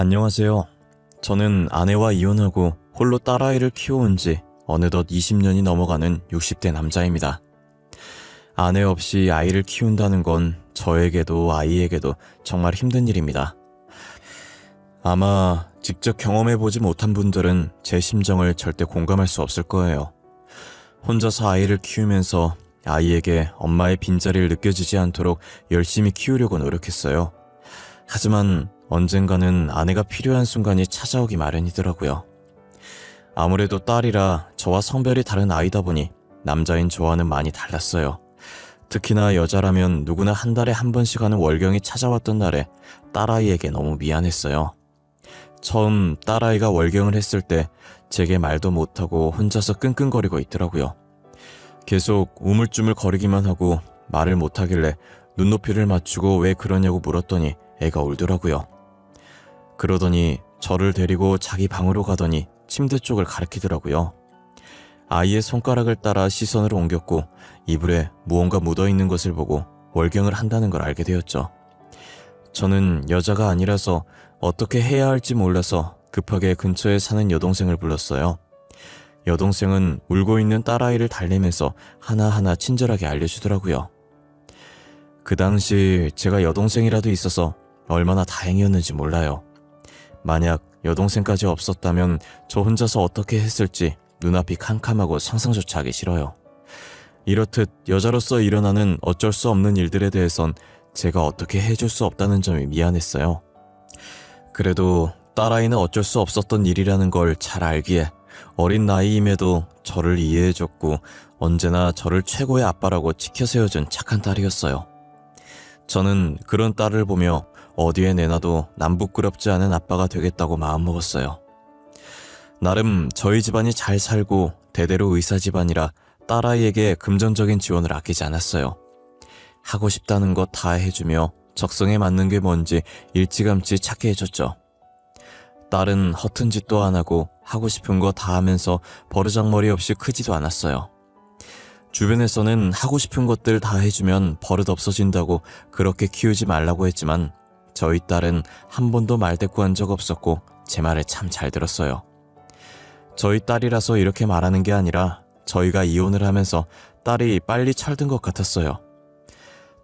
안녕하세요. 저는 아내와 이혼하고 홀로 딸아이를 키워온 지 어느덧 20년이 넘어가는 60대 남자입니다. 아내 없이 아이를 키운다는 건 저에게도 아이에게도 정말 힘든 일입니다. 아마 직접 경험해보지 못한 분들은 제 심정을 절대 공감할 수 없을 거예요. 혼자서 아이를 키우면서 아이에게 엄마의 빈자리를 느껴지지 않도록 열심히 키우려고 노력했어요. 하지만 언젠가는 아내가 필요한 순간이 찾아오기 마련이더라고요. 아무래도 딸이라 저와 성별이 다른 아이다 보니 남자인 저와는 많이 달랐어요. 특히나 여자라면 누구나 한 달에 한 번씩 하는 월경이 찾아왔던 날에 딸아이에게 너무 미안했어요. 처음 딸아이가 월경을 했을 때 제게 말도 못하고 혼자서 끙끙거리고 있더라고요. 계속 우물쭈물 거리기만 하고 말을 못하길래 눈높이를 맞추고 왜 그러냐고 물었더니 애가 울더라고요. 그러더니 저를 데리고 자기 방으로 가더니 침대 쪽을 가리키더라고요. 아이의 손가락을 따라 시선을 옮겼고 이불에 무언가 묻어 있는 것을 보고 월경을 한다는 걸 알게 되었죠. 저는 여자가 아니라서 어떻게 해야 할지 몰라서 급하게 근처에 사는 여동생을 불렀어요. 여동생은 울고 있는 딸아이를 달래면서 하나하나 친절하게 알려주더라고요. 그 당시 제가 여동생이라도 있어서 얼마나 다행이었는지 몰라요. 만약 여동생까지 없었다면 저 혼자서 어떻게 했을지 눈앞이 캄캄하고 상상조차 하기 싫어요. 이렇듯 여자로서 일어나는 어쩔 수 없는 일들에 대해선 제가 어떻게 해줄 수 없다는 점이 미안했어요. 그래도 딸아이는 어쩔 수 없었던 일이라는 걸 잘 알기에 어린 나이임에도 저를 이해해줬고 언제나 저를 최고의 아빠라고 지켜 세워준 착한 딸이었어요. 저는 그런 딸을 보며 어디에 내놔도 남부끄럽지 않은 아빠가 되겠다고 마음먹었어요. 나름 저희 집안이 잘 살고 대대로 의사 집안이라 딸아이에게 금전적인 지원을 아끼지 않았어요. 하고 싶다는 거다 해주며 적성에 맞는 게 뭔지 일찌감치 찾게 해줬죠. 딸은 허튼 짓도 안 하고 하고 싶은 거 다 하면서 버르장머리 없이 크지도 않았어요. 주변에서는 하고 싶은 것들 다 해주면 버릇 없어진다고 그렇게 키우지 말라고 했지만 저희 딸은 한 번도 말대꾸한 적 없었고 제 말을 참 잘 들었어요. 저희 딸이라서 이렇게 말하는 게 아니라 저희가 이혼을 하면서 딸이 빨리 철든 것 같았어요.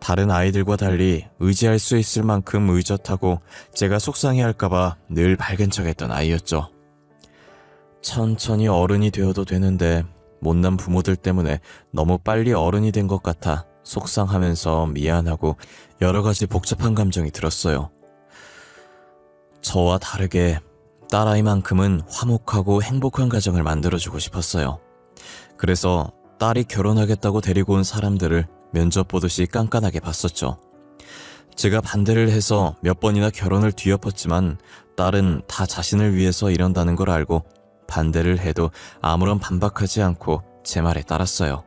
다른 아이들과 달리 의지할 수 있을 만큼 의젓하고 제가 속상해할까봐 늘 밝은 척했던 아이였죠. 천천히 어른이 되어도 되는데 못난 부모들 때문에 너무 빨리 어른이 된 것 같아 속상하면서 미안하고 여러 가지 복잡한 감정이 들었어요. 저와 다르게 딸아이만큼은 화목하고 행복한 가정을 만들어주고 싶었어요. 그래서 딸이 결혼하겠다고 데리고 온 사람들을 면접 보듯이 깐깐하게 봤었죠. 제가 반대를 해서 몇 번이나 결혼을 뒤엎었지만 딸은 다 자신을 위해서 이런다는 걸 알고 반대를 해도 아무런 반박하지 않고 제 말에 따랐어요.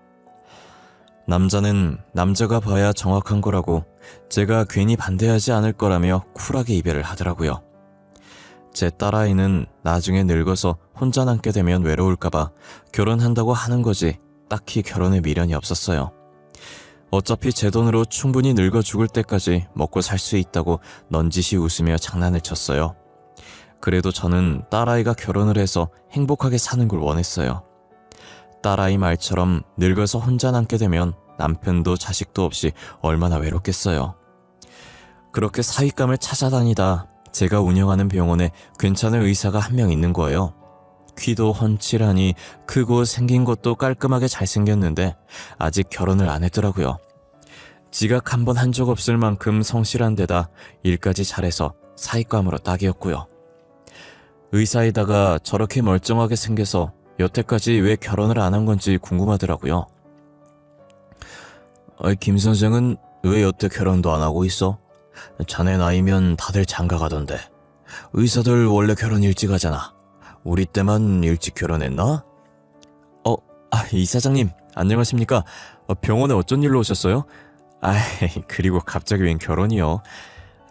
남자는 남자가 봐야 정확한 거라고 제가 괜히 반대하지 않을 거라며 쿨하게 이별을 하더라고요. 제 딸아이는 나중에 늙어서 혼자 남게 되면 외로울까봐 결혼한다고 하는 거지 딱히 결혼에 미련이 없었어요. 어차피 제 돈으로 충분히 늙어 죽을 때까지 먹고 살 수 있다고 넌지시 웃으며 장난을 쳤어요. 그래도 저는 딸아이가 결혼을 해서 행복하게 사는 걸 원했어요. 딸아이 말처럼 늙어서 혼자 남게 되면 남편도 자식도 없이 얼마나 외롭겠어요. 그렇게 사윗감을 찾아다니다 제가 운영하는 병원에 괜찮은 의사가 한 명 있는 거예요. 귀도 훤칠하니 크고 생긴 것도 깔끔하게 잘생겼는데 아직 결혼을 안 했더라고요. 지각 한 번 한 적 없을 만큼 성실한 데다 일까지 잘해서 사익감으로 딱이었고요. 의사이다가 저렇게 멀쩡하게 생겨서 여태까지 왜 결혼을 안 한 건지 궁금하더라고요. 김 선생은 왜 여태 결혼도 안 하고 있어? 자네 나이면 다들 장가 가던데. 의사들 원래 결혼 일찍 하잖아. 우리 때만 일찍 결혼했나? 어, 아, 이사장님, 안녕하십니까? 어, 병원에 어쩐 일로 오셨어요? 아이, 그리고 갑자기 웬 결혼이요?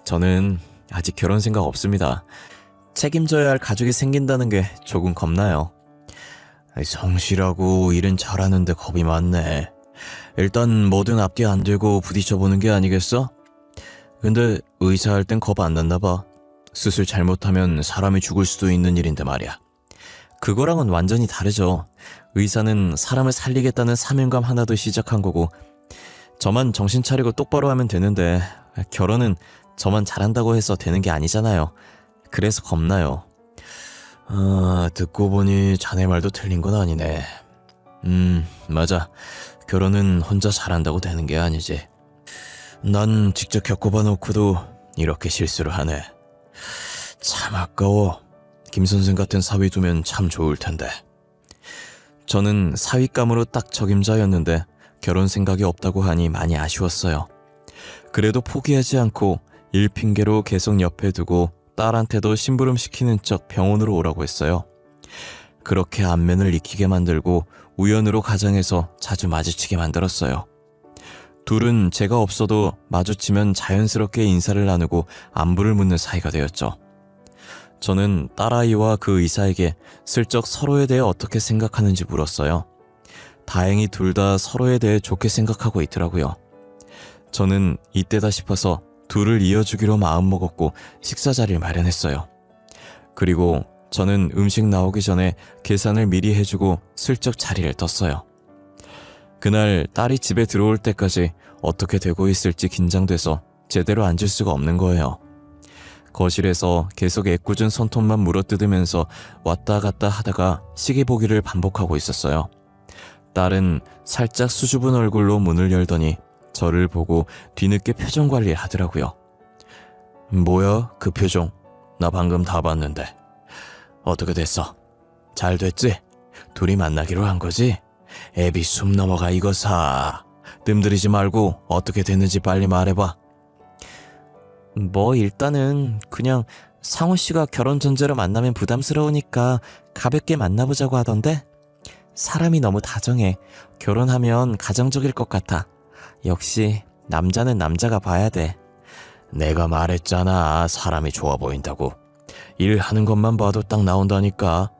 저는 아직 결혼 생각 없습니다. 책임져야 할 가족이 생긴다는 게 조금 겁나요. 성실하고 일은 잘하는데 겁이 많네. 일단 뭐든 앞뒤 안 들고 부딪혀보는 게 아니겠어? 근데 의사 할 땐 겁 안 났나 봐. 수술 잘못하면 사람이 죽을 수도 있는 일인데 말이야. 그거랑은 완전히 다르죠. 의사는 사람을 살리겠다는 사명감 하나도 시작한 거고, 저만 정신 차리고 똑바로 하면 되는데, 결혼은 저만 잘한다고 해서 되는 게 아니잖아요. 그래서 겁나요. 아, 듣고 보니 자네 말도 틀린 건 아니네. 음, 맞아. 결혼은 혼자 잘한다고 되는 게 아니지. 난 직접 겪어봐 놓고도 이렇게 실수를 하네. 참 아까워. 김 선생 같은 사위 두면 참 좋을 텐데. 저는 사위감으로 딱 적임자였는데 결혼 생각이 없다고 하니 많이 아쉬웠어요. 그래도 포기하지 않고 일 핑계로 계속 옆에 두고 딸한테도 심부름 시키는 척 병원으로 오라고 했어요. 그렇게 안면을 익히게 만들고 우연으로 가정에서 자주 마주치게 만들었어요. 둘은 제가 없어도 마주치면 자연스럽게 인사를 나누고 안부를 묻는 사이가 되었죠. 저는 딸아이와 그 의사에게 슬쩍 서로에 대해 어떻게 생각하는지 물었어요. 다행히 둘 다 서로에 대해 좋게 생각하고 있더라고요. 저는 이때다 싶어서 둘을 이어주기로 마음먹었고 식사 자리를 마련했어요. 그리고 저는 음식 나오기 전에 계산을 미리 해주고 슬쩍 자리를 떴어요. 그날 딸이 집에 들어올 때까지 어떻게 되고 있을지 긴장돼서 제대로 앉을 수가 없는 거예요. 거실에서 계속 애꿎은 손톱만 물어뜯으면서 왔다 갔다 하다가 시계 보기를 반복하고 있었어요. 딸은 살짝 수줍은 얼굴로 문을 열더니 저를 보고 뒤늦게 표정 관리를 하더라고요. 뭐야, 그 표정? 나 방금 다 봤는데. 어떻게 됐어? 잘 됐지? 둘이 만나기로 한 거지? 애비 숨 넘어가 이거 사. 뜸들이지 말고 어떻게 됐는지 빨리 말해봐. 뭐 일단은 그냥 상호 씨가 결혼 전제로 만나면 부담스러우니까 가볍게 만나보자고 하던데 사람이 너무 다정해. 결혼하면 가정적일 것 같아. 역시 남자는 남자가 봐야 돼. 내가 말했잖아. 사람이 좋아 보인다고. 일하는 것만 봐도 딱 나온다니까.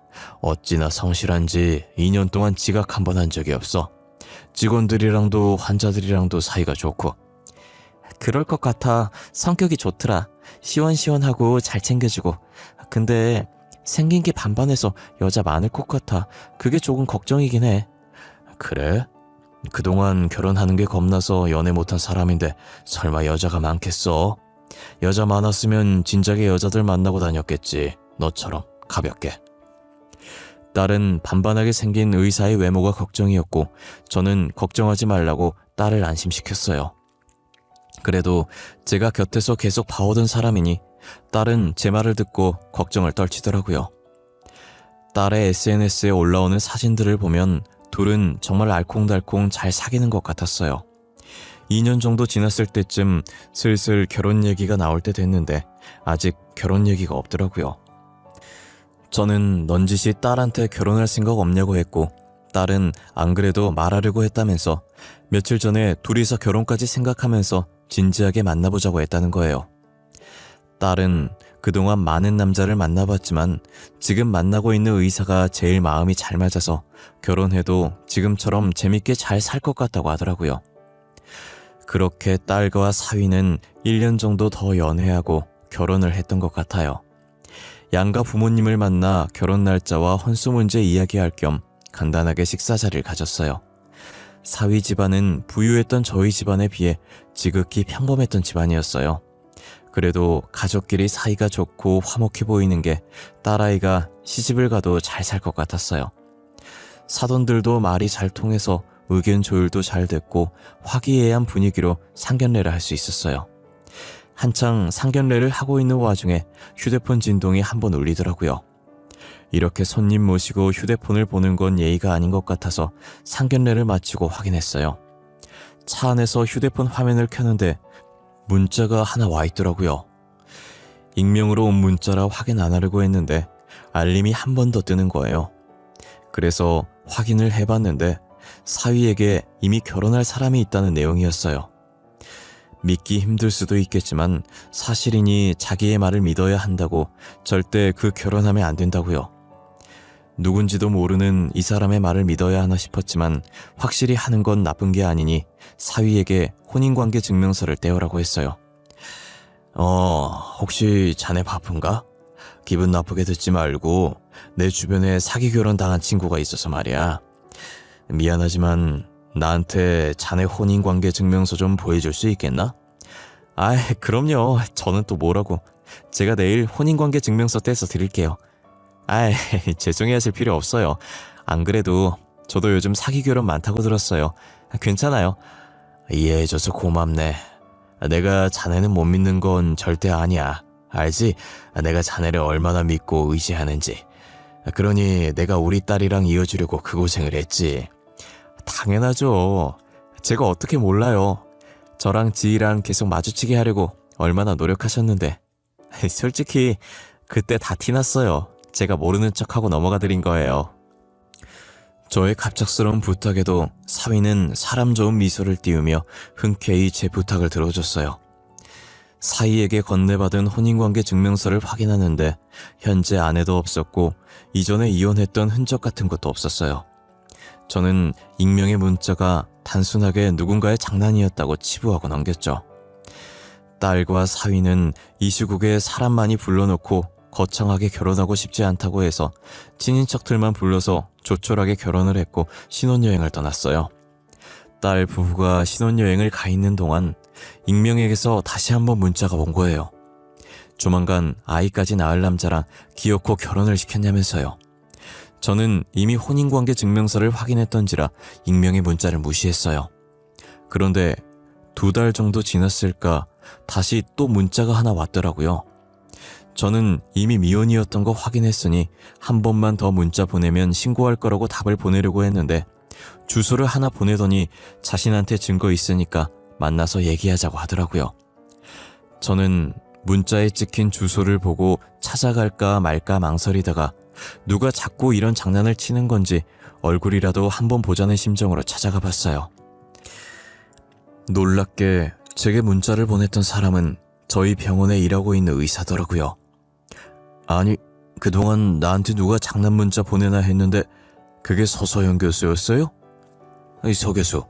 어찌나 성실한지 2년 동안 지각 한 번 한 적이 없어. 직원들이랑도 환자들이랑도 사이가 좋고. 그럴 것 같아. 성격이 좋더라. 시원시원하고 잘 챙겨주고. 근데 생긴 게 반반해서 여자 많을 것 같아. 그게 조금 걱정이긴 해. 그래? 그동안 결혼하는 게 겁나서 연애 못한 사람인데 설마 여자가 많겠어? 여자 많았으면 진작에 여자들 만나고 다녔겠지. 너처럼 가볍게. 딸은 반반하게 생긴 의사의 외모가 걱정이었고 저는 걱정하지 말라고 딸을 안심시켰어요. 그래도 제가 곁에서 계속 봐오던 사람이니 딸은 제 말을 듣고 걱정을 떨치더라고요. 딸의 SNS에 올라오는 사진들을 보면 둘은 정말 알콩달콩 잘 사귀는 것 같았어요. 2년 정도 지났을 때쯤 슬슬 결혼 얘기가 나올 때 됐는데 아직 결혼 얘기가 없더라고요. 저는 넌지시 딸한테 결혼할 생각 없냐고 했고 딸은 안 그래도 말하려고 했다면서 며칠 전에 둘이서 결혼까지 생각하면서 진지하게 만나보자고 했다는 거예요. 딸은 그동안 많은 남자를 만나봤지만 지금 만나고 있는 의사가 제일 마음이 잘 맞아서 결혼해도 지금처럼 재밌게 잘 살 것 같다고 하더라고요. 그렇게 딸과 사위는 1년 정도 더 연애하고 결혼을 했던 것 같아요. 양가 부모님을 만나 결혼 날짜와 혼수 문제 이야기할 겸 간단하게 식사 자리를 가졌어요. 사위 집안은 부유했던 저희 집안에 비해 지극히 평범했던 집안이었어요. 그래도 가족끼리 사이가 좋고 화목해 보이는 게 딸아이가 시집을 가도 잘 살 것 같았어요. 사돈들도 말이 잘 통해서 의견 조율도 잘 됐고 화기애애한 분위기로 상견례를 할 수 있었어요. 한창 상견례를 하고 있는 와중에 휴대폰 진동이 한번 울리더라고요. 이렇게 손님 모시고 휴대폰을 보는 건 예의가 아닌 것 같아서 상견례를 마치고 확인했어요. 차 안에서 휴대폰 화면을 켜는데 문자가 하나 와 있더라고요. 익명으로 온 문자라 확인 안 하려고 했는데 알림이 한 번 더 뜨는 거예요. 그래서 확인을 해봤는데 사위에게 이미 결혼할 사람이 있다는 내용이었어요. 믿기 힘들 수도 있겠지만 사실이니 자기의 말을 믿어야 한다고 절대 그 결혼하면 안 된다고요. 누군지도 모르는 이 사람의 말을 믿어야 하나 싶었지만 확실히 하는 건 나쁜 게 아니니 사위에게 혼인관계 증명서를 떼오라고 했어요. 어, 혹시 자네 바쁜가? 기분 나쁘게 듣지 말고 내 주변에 사기 결혼 당한 친구가 있어서 말이야. 미안하지만 나한테 자네 혼인 관계 증명서 좀 보여줄 수 있겠나? 아, 그럼요. 저는 또 뭐라고. 제가 내일 혼인 관계 증명서 떼서 드릴게요. 아, 죄송해하실 필요 없어요. 안 그래도 저도 요즘 사기 결혼 많다고 들었어요. 괜찮아요. 이해해줘서 고맙네. 내가 자네는 못 믿는 건 절대 아니야. 알지? 내가 자네를 얼마나 믿고 의지하는지. 그러니 내가 우리 딸이랑 이어주려고 그 고생을 했지. 당연하죠. 제가 어떻게 몰라요. 저랑 지희랑 계속 마주치게 하려고 얼마나 노력하셨는데. 솔직히 그때 다 티났어요. 제가 모르는 척하고 넘어가 드린 거예요. 저의 갑작스러운 부탁에도 사위는 사람 좋은 미소를 띄우며 흔쾌히 제 부탁을 들어줬어요. 사위에게 건네받은 혼인관계 증명서를 확인하는데 현재 아내도 없었고 이전에 이혼했던 흔적 같은 것도 없었어요. 저는 익명의 문자가 단순하게 누군가의 장난이었다고 치부하고 넘겼죠. 딸과 사위는 이 시국에 사람 많이 불러놓고 거창하게 결혼하고 싶지 않다고 해서 친인척들만 불러서 조촐하게 결혼을 했고 신혼여행을 떠났어요. 딸 부부가 신혼여행을 가 있는 동안 익명에게서 다시 한번 문자가 온 거예요. 조만간 아이까지 낳을 남자랑 기어코 결혼을 시켰냐면서요. 저는 이미 혼인관계 증명서를 확인했던지라 익명의 문자를 무시했어요. 그런데 두 달 정도 지났을까 다시 또 문자가 하나 왔더라고요. 저는 이미 미혼이었던 거 확인했으니 한 번만 더 문자 보내면 신고할 거라고 답을 보내려고 했는데 주소를 하나 보내더니 자신한테 증거 있으니까 만나서 얘기하자고 하더라고요. 저는 문자에 찍힌 주소를 보고 찾아갈까 말까 망설이다가 누가 자꾸 이런 장난을 치는 건지 얼굴이라도 한번 보자는 심정으로 찾아가 봤어요. 놀랍게 제게 문자를 보냈던 사람은 저희 병원에 일하고 있는 의사더라고요. 아니, 그동안 나한테 누가 장난 문자 보내나 했는데 그게 서서영 교수였어요? 이서 교수,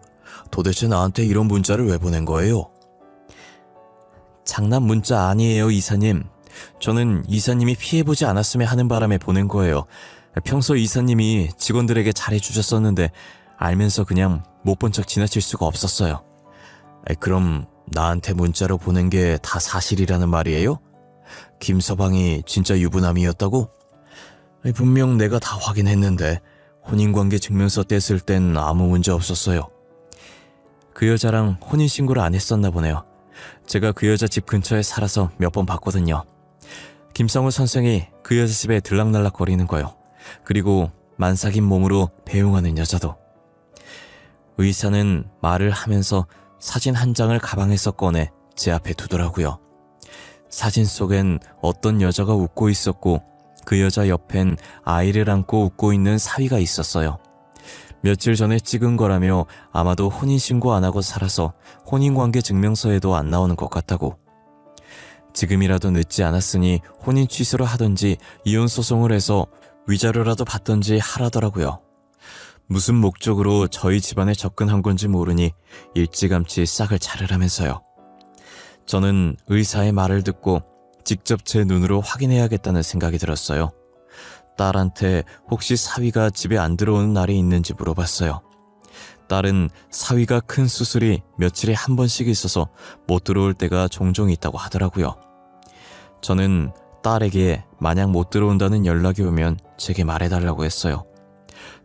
도대체 나한테 이런 문자를 왜 보낸 거예요? 장난 문자 아니에요, 이사님. 저는 이사님이 피해보지 않았으면 하는 바람에 보낸 거예요. 평소 이사님이 직원들에게 잘해주셨었는데 알면서 그냥 못 본 척 지나칠 수가 없었어요. 에, 그럼 나한테 문자로 보낸 게 다 사실이라는 말이에요? 김서방이 진짜 유부남이었다고? 분명 내가 다 확인했는데 혼인관계 증명서 뗐을 땐 아무 문제 없었어요. 그 여자랑 혼인신고를 안 했었나 보네요. 제가 그 여자 집 근처에 살아서 몇 번 봤거든요. 김성우 선생이 그 여자 집에 들락날락 거리는 거요. 그리고 만삭인 몸으로 배웅하는 여자도. 의사는 말을 하면서 사진 한 장을 가방에서 꺼내 제 앞에 두더라고요. 사진 속엔 어떤 여자가 웃고 있었고 그 여자 옆엔 아이를 안고 웃고 있는 사위가 있었어요. 며칠 전에 찍은 거라며 아마도 혼인신고 안 하고 살아서 혼인관계 증명서에도 안 나오는 것 같다고. 지금이라도 늦지 않았으니 혼인 취소를 하든지 이혼 소송을 해서 위자료라도 받든지 하라더라고요. 무슨 목적으로 저희 집안에 접근한 건지 모르니 일찌감치 싹을 자르라면서요. 저는 의사의 말을 듣고 직접 제 눈으로 확인해야겠다는 생각이 들었어요. 딸한테 혹시 사위가 집에 안 들어오는 날이 있는지 물어봤어요. 딸은 사위가 큰 수술이 며칠에 한 번씩 있어서 못 들어올 때가 종종 있다고 하더라고요. 저는 딸에게 만약 못 들어온다는 연락이 오면 제게 말해달라고 했어요.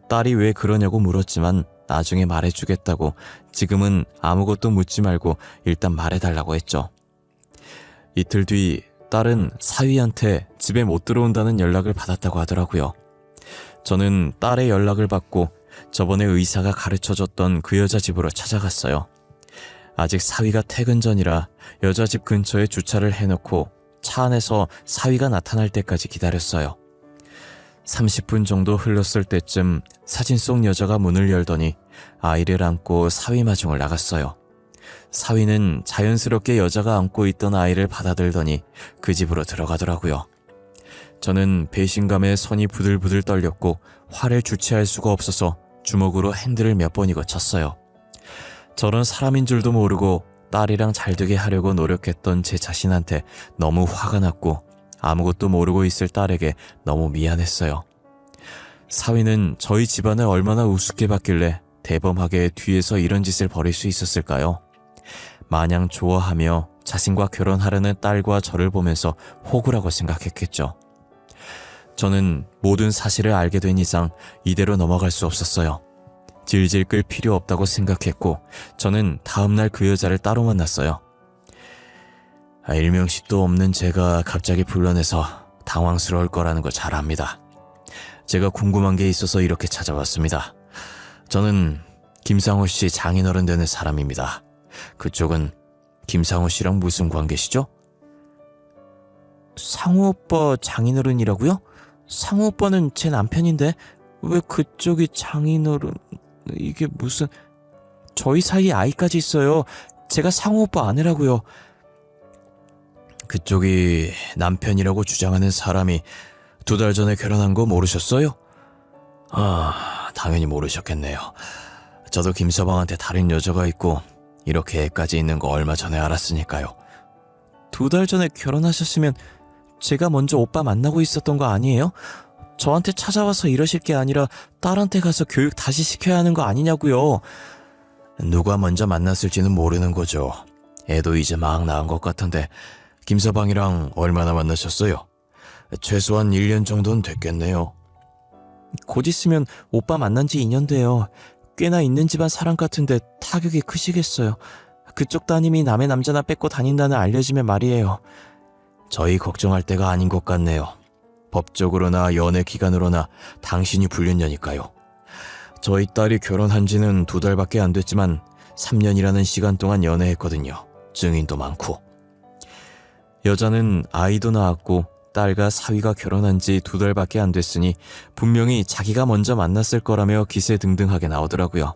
딸이 왜 그러냐고 물었지만 나중에 말해주겠다고 지금은 아무것도 묻지 말고 일단 말해달라고 했죠. 이틀 뒤 딸은 사위한테 집에 못 들어온다는 연락을 받았다고 하더라고요. 저는 딸의 연락을 받고 저번에 의사가 가르쳐 줬던 그 여자 집으로 찾아갔어요. 아직 사위가 퇴근 전이라 여자 집 근처에 주차를 해놓고 차 안에서 사위가 나타날 때까지 기다렸어요. 30분 정도 흘렀을 때쯤 사진 속 여자가 문을 열더니 아이를 안고 사위 마중을 나갔어요. 사위는 자연스럽게 여자가 안고 있던 아이를 받아들더니 그 집으로 들어가더라고요. 저는 배신감에 손이 부들부들 떨렸고 화를 주체할 수가 없어서 주먹으로 핸들을 몇 번이고 쳤어요. 저런 사람인 줄도 모르고 딸이랑 잘 되게 하려고 노력했던 제 자신한테 너무 화가 났고 아무것도 모르고 있을 딸에게 너무 미안했어요. 사위는 저희 집안을 얼마나 우습게 봤길래 대범하게 뒤에서 이런 짓을 벌일 수 있었을까요? 마냥 좋아하며 자신과 결혼하려는 딸과 저를 보면서 호구라고 생각했겠죠. 저는 모든 사실을 알게 된 이상 이대로 넘어갈 수 없었어요. 질질 끌 필요 없다고 생각했고 저는 다음날 그 여자를 따로 만났어요. 아, 일명식도 없는 제가 갑자기 불러내서 당황스러울 거라는 걸 잘 압니다. 제가 궁금한 게 있어서 이렇게 찾아왔습니다. 저는 김상호 씨 장인어른 되는 사람입니다. 그쪽은 김상호 씨랑 무슨 관계시죠? 상호 오빠 장인어른이라고요? 상호 오빠는 제 남편인데 왜 그쪽이 장인어른 이게 무슨 저희 사이에 아이까지 있어요. 제가 상호 오빠 아내라고요. 그쪽이 남편이라고 주장하는 사람이 두 달 전에 결혼한 거 모르셨어요? 아, 당연히 모르셨겠네요. 저도 김서방한테 다른 여자가 있고 이렇게 애까지 있는 거 얼마 전에 알았으니까요. 두 달 전에 결혼하셨으면 제가 먼저 오빠 만나고 있었던 거 아니에요? 저한테 찾아와서 이러실 게 아니라 딸한테 가서 교육 다시 시켜야 하는 거 아니냐고요. 누가 먼저 만났을지는 모르는 거죠. 애도 이제 막 낳은 것 같은데 김서방이랑 얼마나 만나셨어요? 최소한 1년 정도는 됐겠네요. 곧 있으면 오빠 만난 지 2년 돼요. 꽤나 있는 집안 사람 같은데 타격이 크시겠어요. 그쪽 따님이 남의 남자나 뺏고 다닌다는 알려지면 말이에요. 저희 걱정할 때가 아닌 것 같네요. 법적으로나 연애 기간으로나 당신이 불륜녀니까요. 저희 딸이 결혼한 지는 두 달밖에 안 됐지만 3년이라는 시간 동안 연애했거든요. 증인도 많고. 여자는 아이도 낳았고 딸과 사위가 결혼한 지 두 달밖에 안 됐으니 분명히 자기가 먼저 만났을 거라며 기세 등등하게 나오더라고요.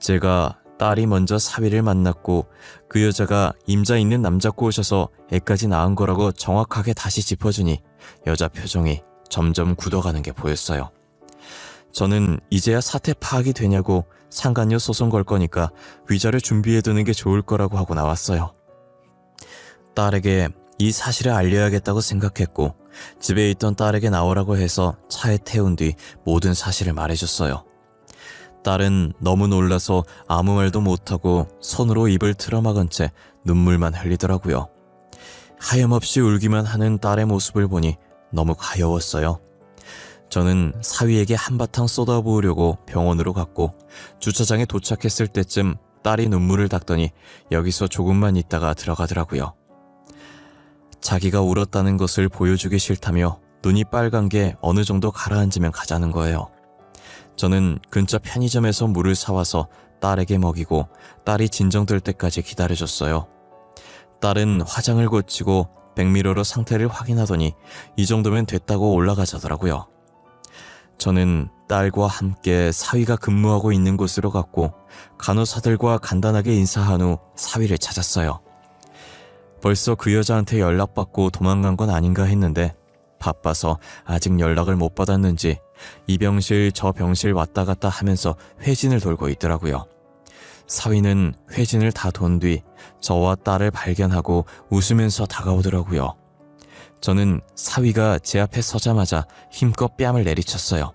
제가 딸이 먼저 사위를 만났고 그 여자가 임자 있는 남자 꼬셔서 애까지 낳은 거라고 정확하게 다시 짚어주니 여자 표정이 점점 굳어가는 게 보였어요. 저는 이제야 사태 파악이 되냐고 상간녀 소송 걸 거니까 위자료 준비해두는 게 좋을 거라고 하고 나왔어요. 딸에게 이 사실을 알려야겠다고 생각했고 집에 있던 딸에게 나오라고 해서 차에 태운 뒤 모든 사실을 말해줬어요. 딸은 너무 놀라서 아무 말도 못하고 손으로 입을 틀어막은 채 눈물만 흘리더라고요. 하염없이 울기만 하는 딸의 모습을 보니 너무 가여웠어요. 저는 사위에게 한바탕 쏟아부으려고 병원으로 갔고 주차장에 도착했을 때쯤 딸이 눈물을 닦더니 여기서 조금만 있다가 들어가더라고요. 자기가 울었다는 것을 보여주기 싫다며 눈이 빨간 게 어느 정도 가라앉으면 가자는 거예요. 저는 근처 편의점에서 물을 사와서 딸에게 먹이고 딸이 진정될 때까지 기다려줬어요. 딸은 화장을 고치고 백미러로 상태를 확인하더니 이 정도면 됐다고 올라가자더라고요. 저는 딸과 함께 사위가 근무하고 있는 곳으로 갔고 간호사들과 간단하게 인사한 후 사위를 찾았어요. 벌써 그 여자한테 연락받고 도망간 건 아닌가 했는데 바빠서 아직 연락을 못 받았는지 이 병실 저 병실 왔다 갔다 하면서 회진을 돌고 있더라고요. 사위는 회진을 다 돈 뒤 저와 딸을 발견하고 웃으면서 다가오더라고요. 저는 사위가 제 앞에 서자마자 힘껏 뺨을 내리쳤어요.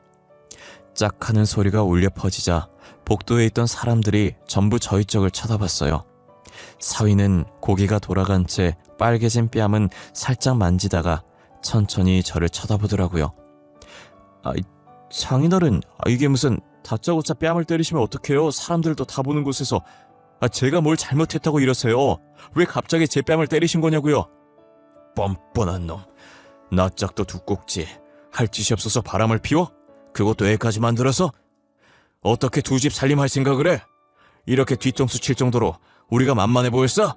짝 하는 소리가 울려 퍼지자 복도에 있던 사람들이 전부 저희 쪽을 쳐다봤어요. 사위는 고개가 돌아간 채 빨개진 뺨은 살짝 만지다가 천천히 저를 쳐다보더라고요. 아, 장인어른, 아, 이게 무슨 다짜고짜 뺨을 때리시면 어떡해요? 사람들도 다 보는 곳에서. 아, 제가 뭘 잘못했다고 이러세요? 왜 갑자기 제 뺨을 때리신 거냐고요? 뻔뻔한 놈. 낯짝도 두껍지. 할 짓이 없어서 바람을 피워? 그것도 애까지 만들어서? 어떻게 두 집 살림할 생각을 해? 이렇게 뒤통수 칠 정도로 우리가 만만해 보였어?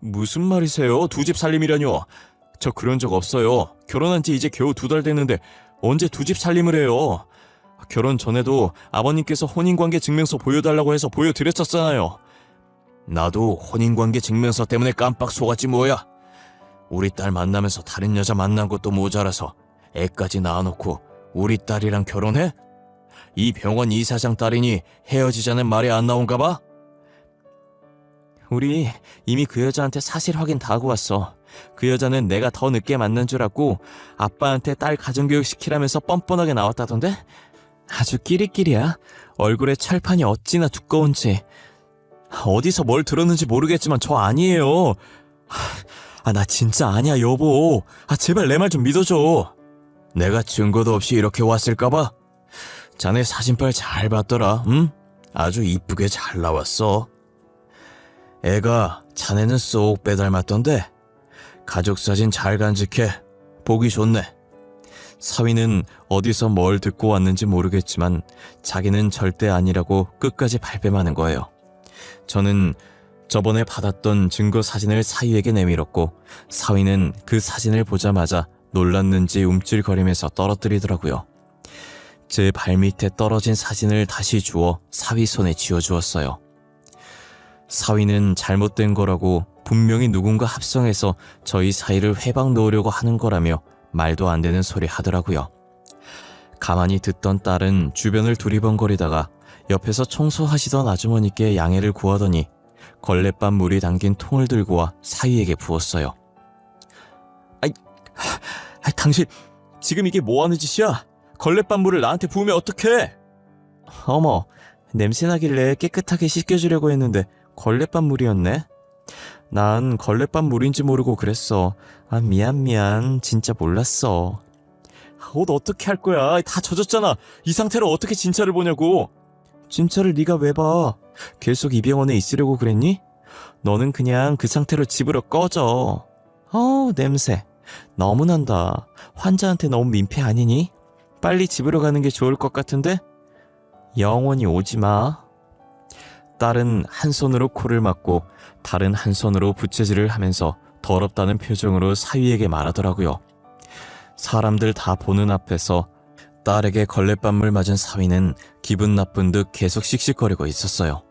무슨 말이세요? 두 집 살림이라뇨? 저 그런 적 없어요. 결혼한 지 이제 겨우 두 달 됐는데 언제 두 집 살림을 해요? 결혼 전에도 아버님께서 혼인관계 증명서 보여달라고 해서 보여드렸었잖아요. 나도 혼인관계 증명서 때문에 깜빡 속았지 뭐야. 우리 딸 만나면서 다른 여자 만난 것도 모자라서 애까지 낳아놓고 우리 딸이랑 결혼해? 이 병원 이사장 딸이니 헤어지자는 말이 안 나온가 봐? 우리 이미 그 여자한테 사실 확인 다 하고 왔어. 그 여자는 내가 더 늦게 만난 줄 알고 아빠한테 딸 가정교육 시키라면서 뻔뻔하게 나왔다던데? 아주 끼리끼리야. 얼굴에 철판이 어찌나 두꺼운지. 어디서 뭘 들었는지 모르겠지만 저 아니에요. 아, 나 진짜 아니야, 여보. 아, 제발 내 말 좀 믿어줘. 내가 증거도 없이 이렇게 왔을까봐? 자네 사진빨 잘 봤더라, 응? 아주 이쁘게 잘 나왔어. 애가 자네는 쏙 빼닮았던데 가족 사진 잘 간직해 보기 좋네. 사위는 어디서 뭘 듣고 왔는지 모르겠지만 자기는 절대 아니라고 끝까지 발뺌하는 거예요. 저는 저번에 받았던 증거 사진을 사위에게 내밀었고 사위는 그 사진을 보자마자 놀랐는지 움찔거리면서 떨어뜨리더라고요. 제 발밑에 떨어진 사진을 다시 주워 사위 손에 쥐어주었어요. 사위는 잘못된 거라고 분명히 누군가 합성해서 저희 사이를 회방 놓으려고 하는 거라며 말도 안 되는 소리 하더라고요. 가만히 듣던 딸은 주변을 두리번거리다가 옆에서 청소하시던 아주머니께 양해를 구하더니 걸레밥 물이 담긴 통을 들고 와 사위에게 부었어요. 아이, 아, 당신 지금 이게 뭐 하는 짓이야? 걸레밥 물을 나한테 부으면 어떡해? 어머, 냄새 나길래 깨끗하게 씻겨주려고 했는데 걸레밥 물이었네? 난 걸레밥 물인지 모르고 그랬어. 아, 미안, 미안. 진짜 몰랐어. 아, 옷 어떻게 할 거야? 다 젖었잖아. 이 상태로 어떻게 진짜를 보냐고. 진짜를 네가 왜 봐? 계속 이 병원에 있으려고 그랬니? 너는 그냥 그 상태로 집으로 꺼져. 어우, 냄새. 너무 난다. 환자한테 너무 민폐 아니니? 빨리 집으로 가는 게 좋을 것 같은데? 영원히 오지 마. 딸은 한 손으로 코를 막고 다른 한 손으로 부채질을 하면서 더럽다는 표정으로 사위에게 말하더라고요. 사람들 다 보는 앞에서 딸에게 걸레밥물 맞은 사위는 기분 나쁜 듯 계속 씩씩거리고 있었어요.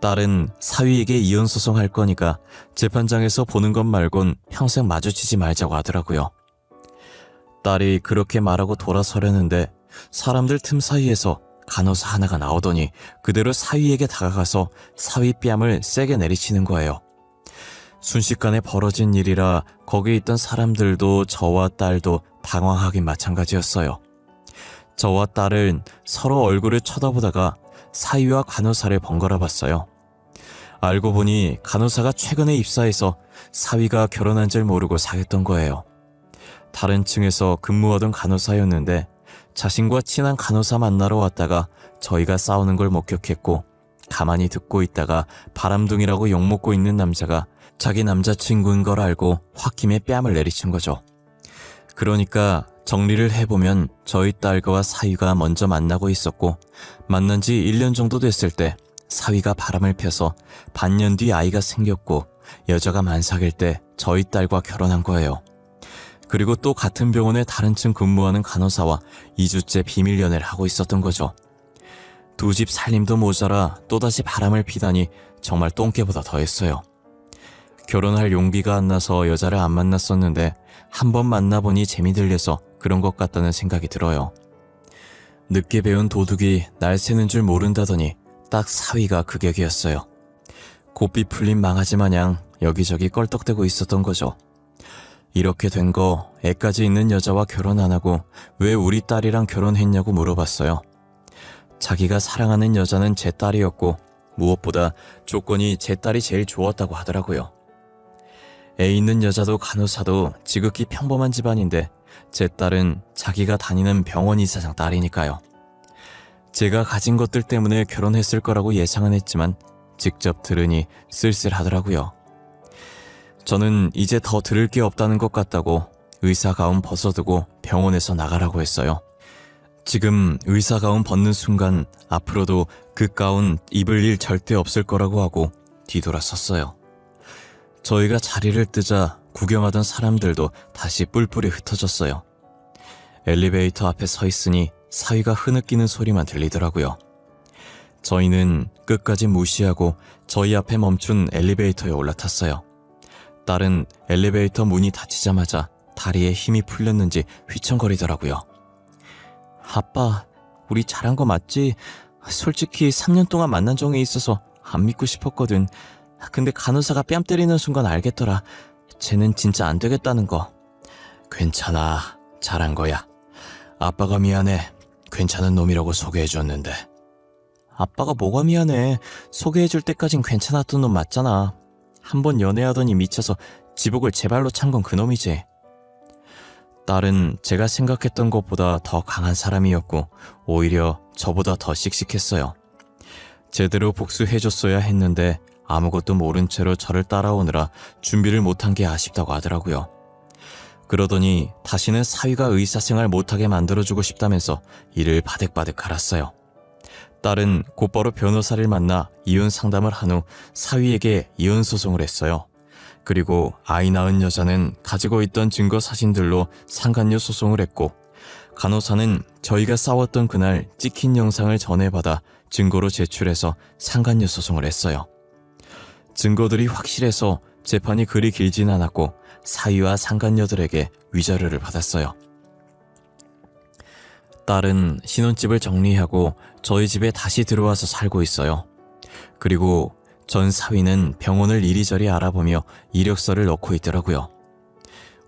딸은 사위에게 이혼 소송할 거니까 재판장에서 보는 것 말곤 평생 마주치지 말자고 하더라고요. 딸이 그렇게 말하고 돌아서려는데 사람들 틈 사이에서 간호사 하나가 나오더니 그대로 사위에게 다가가서 사위 뺨을 세게 내리치는 거예요. 순식간에 벌어진 일이라 거기 있던 사람들도 저와 딸도 당황하긴 마찬가지였어요. 저와 딸은 서로 얼굴을 쳐다보다가 사위와 간호사를 번갈아 봤어요. 알고 보니 간호사가 최근에 입사해서 사위가 결혼한 줄 모르고 사귀었던 거예요. 다른 층에서 근무하던 간호사였는데 자신과 친한 간호사 만나러 왔다가 저희가 싸우는 걸 목격했고 가만히 듣고 있다가 바람둥이라고 욕먹고 있는 남자가 자기 남자친구인 걸 알고 홧김에 뺨을 내리친 거죠. 그러니까 정리를 해보면 저희 딸과 사위가 먼저 만나고 있었고 만난 지 1년 정도 됐을 때 사위가 바람을 펴서 반년 뒤 아이가 생겼고 여자가 만삭일 때 저희 딸과 결혼한 거예요. 그리고 또 같은 병원에 다른 층 근무하는 간호사와 2주째 비밀 연애를 하고 있었던 거죠. 두 집 살림도 모자라 또다시 바람을 피다니 정말 똥개보다 더했어요. 결혼할 용기가 안 나서 여자를 안 만났었는데 한 번 만나보니 재미 들려서 그런 것 같다는 생각이 들어요. 늦게 배운 도둑이 날 새는 줄 모른다더니 딱 사위가 그 격이었어요. 고삐 풀린 망아지 마냥 여기저기 껄떡대고 있었던 거죠. 이렇게 된 거 애까지 있는 여자와 결혼 안 하고 왜 우리 딸이랑 결혼했냐고 물어봤어요. 자기가 사랑하는 여자는 제 딸이었고 무엇보다 조건이 제 딸이 제일 좋았다고 하더라고요. 애 있는 여자도 간호사도 지극히 평범한 집안인데 제 딸은 자기가 다니는 병원 이사장 딸이니까요. 제가 가진 것들 때문에 결혼했을 거라고 예상은 했지만 직접 들으니 쓸쓸하더라고요. 저는 이제 더 들을 게 없다는 것 같다고 의사 가운 벗어두고 병원에서 나가라고 했어요. 지금 의사 가운 벗는 순간 앞으로도 그 가운 입을 일 절대 없을 거라고 하고 뒤돌아섰어요. 저희가 자리를 뜨자 구경하던 사람들도 다시 뿔뿔이 흩어졌어요. 엘리베이터 앞에 서 있으니 사위가 흐느끼는 소리만 들리더라고요. 저희는 끝까지 무시하고 저희 앞에 멈춘 엘리베이터에 올라탔어요. 딸은 엘리베이터 문이 닫히자마자 다리에 힘이 풀렸는지 휘청거리더라고요. 아빠, 우리 잘한 거 맞지? 솔직히 3년 동안 만난 정에 있어서 안 믿고 싶었거든. 근데 간호사가 뺨 때리는 순간 알겠더라. 쟤는 진짜 안 되겠다는 거. 괜찮아. 잘한 거야. 아빠가 미안해. 괜찮은 놈이라고 소개해줬는데. 아빠가 뭐가 미안해. 소개해줄 때까진 괜찮았던 놈 맞잖아. 한 번 연애하더니 미쳐서 지복을 제 발로 찬 건 그놈이지. 딸은 제가 생각했던 것보다 더 강한 사람이었고, 오히려 저보다 더 씩씩했어요. 제대로 복수해줬어야 했는데, 아무것도 모른 채로 저를 따라오느라 준비를 못한 게 아쉽다고 하더라고요. 그러더니 다시는 사위가 의사생활 못하게 만들어주고 싶다면서 이를 바득바득 갈았어요. 딸은 곧바로 변호사를 만나 이혼 상담을 한 후 사위에게 이혼 소송을 했어요. 그리고 아이 낳은 여자는 가지고 있던 증거 사진들로 상간녀 소송을 했고 간호사는 저희가 싸웠던 그날 찍힌 영상을 전해받아 증거로 제출해서 상간녀 소송을 했어요. 증거들이 확실해서 재판이 그리 길진 않았고 사위와 상간녀들에게 위자료를 받았어요. 딸은 신혼집을 정리하고 저희 집에 다시 들어와서 살고 있어요. 그리고 전 사위는 병원을 이리저리 알아보며 이력서를 넣고 있더라고요.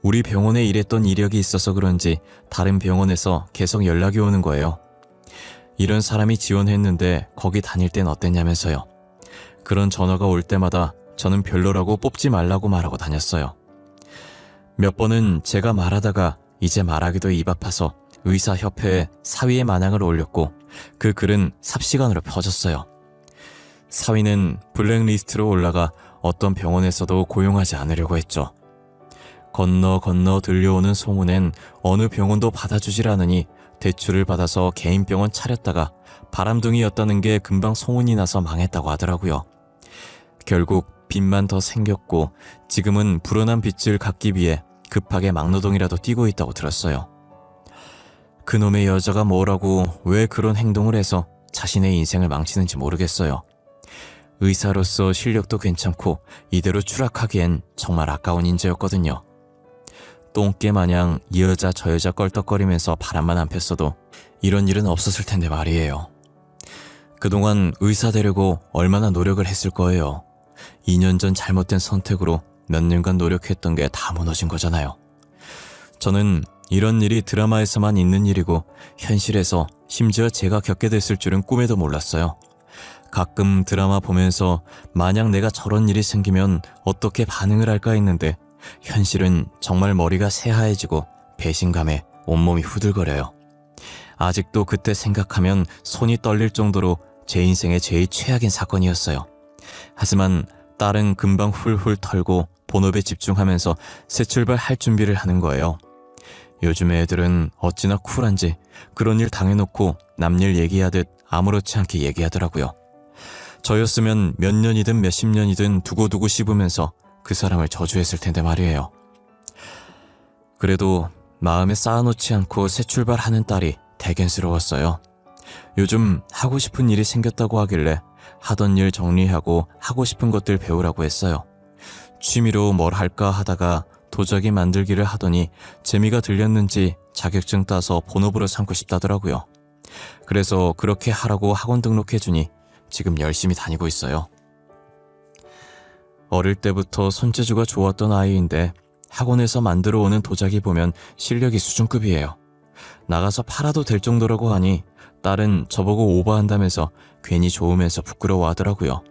우리 병원에 일했던 이력이 있어서 그런지 다른 병원에서 계속 연락이 오는 거예요. 이런 사람이 지원했는데 거기 다닐 땐 어땠냐면서요. 그런 전화가 올 때마다 저는 별로라고 뽑지 말라고 말하고 다녔어요. 몇 번은 제가 말하다가 이제 말하기도 입 아파서 의사협회에 사위의 만항을 올렸고 그 글은 삽시간으로 퍼졌어요. 사위는 블랙리스트로 올라가 어떤 병원에서도 고용하지 않으려고 했죠. 건너 건너 들려오는 소문엔 어느 병원도 받아주질 않으니 대출을 받아서 개인 병원 차렸다가 바람둥이였다는 게 금방 소문이 나서 망했다고 하더라고요. 결국 빚만 더 생겼고 지금은 불어난 빚을 갚기 위해 급하게 막노동이라도 뛰고 있다고 들었어요. 그놈의 여자가 뭐라고 왜 그런 행동을 해서 자신의 인생을 망치는지 모르겠어요. 의사로서 실력도 괜찮고 이대로 추락하기엔 정말 아까운 인재였거든요. 똥개 마냥 이 여자 저 여자 껄떡거리면서 바람만 안 폈어도 이런 일은 없었을 텐데 말이에요. 그동안 의사 되려고 얼마나 노력을 했을 거예요. 2년 전 잘못된 선택으로 몇 년간 노력했던 게 다 무너진 거잖아요. 저는 이런 일이 드라마에서만 있는 일이고 현실에서 심지어 제가 겪게 됐을 줄은 꿈에도 몰랐어요. 가끔 드라마 보면서 만약 내가 저런 일이 생기면 어떻게 반응을 할까 했는데 현실은 정말 머리가 새하얘지고 배신감에 온몸이 후들거려요. 아직도 그때 생각하면 손이 떨릴 정도로 제 인생의 제일 최악인 사건이었어요. 하지만 딸은 금방 훌훌 털고 본업에 집중하면서 새 출발할 준비를 하는 거예요. 요즘 애들은 어찌나 쿨한지 그런 일 당해놓고 남일 얘기하듯 아무렇지 않게 얘기하더라고요. 저였으면 몇 년이든 몇십 년이든 두고두고 씹으면서 그 사람을 저주했을 텐데 말이에요. 그래도 마음에 쌓아놓지 않고 새 출발하는 딸이 대견스러웠어요. 요즘 하고 싶은 일이 생겼다고 하길래 하던 일 정리하고 하고 싶은 것들 배우라고 했어요. 취미로 뭘 할까 하다가 도자기 만들기를 하더니 재미가 들렸는지 자격증 따서 본업으로 삼고 싶다더라고요. 그래서 그렇게 하라고 학원 등록해주니 지금 열심히 다니고 있어요. 어릴 때부터 손재주가 좋았던 아이인데 학원에서 만들어 오는 도자기 보면 실력이 수준급이에요. 나가서 팔아도 될 정도라고 하니 딸은 저보고 오버한다면서 괜히 좋으면서 부끄러워 하더라고요.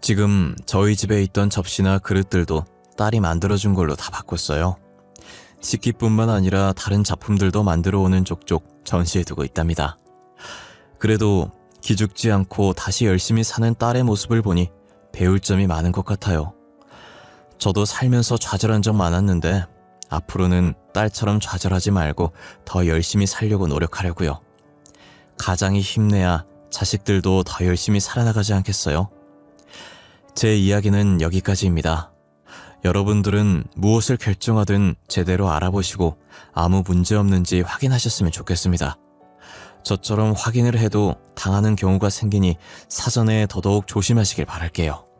지금 저희 집에 있던 접시나 그릇들도 딸이 만들어준 걸로 다 바꿨어요. 식기뿐만 아니라 다른 작품들도 만들어 오는 족족 전시해 두고 있답니다. 그래도 기죽지 않고 다시 열심히 사는 딸의 모습을 보니 배울 점이 많은 것 같아요. 저도 살면서 좌절한 적 많았는데 앞으로는 딸처럼 좌절하지 말고 더 열심히 살려고 노력하려고요. 가장이 힘내야 자식들도 더 열심히 살아나가지 않겠어요? 제 이야기는 여기까지입니다. 여러분들은 무엇을 결정하든 제대로 알아보시고 아무 문제 없는지 확인하셨으면 좋겠습니다. 저처럼 확인을 해도 당하는 경우가 생기니 사전에 더더욱 조심하시길 바랄게요.